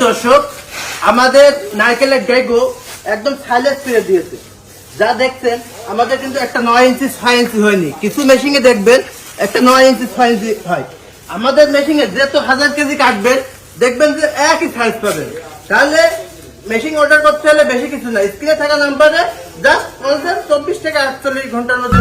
দর্শক, আমাদের নারকেলের ডেগো একদম সাইলেন্স ফিরে দিয়েছে। যা দেখছেন, আমাদের কিন্তু একটা নয় ইঞ্চি ছয় ইঞ্চি হয়নি। কিছু মেশিনে দেখবেন, একটা নয় ইঞ্চি ছয় ইঞ্চি হয়। আমাদের মেশিনে যেহেতু হাজার কেজি কাটবেন, দেখবেন যে একই সাইজ পাবেন। তাহলে মেশিন অর্ডার করতে হলে বেশি কিছু না। স্ক্রিনে থাকা নাম্বারে জাস্ট পঞ্চাশ চব্বিশ থেকে আটচল্লিশ ঘণ্টার মধ্যে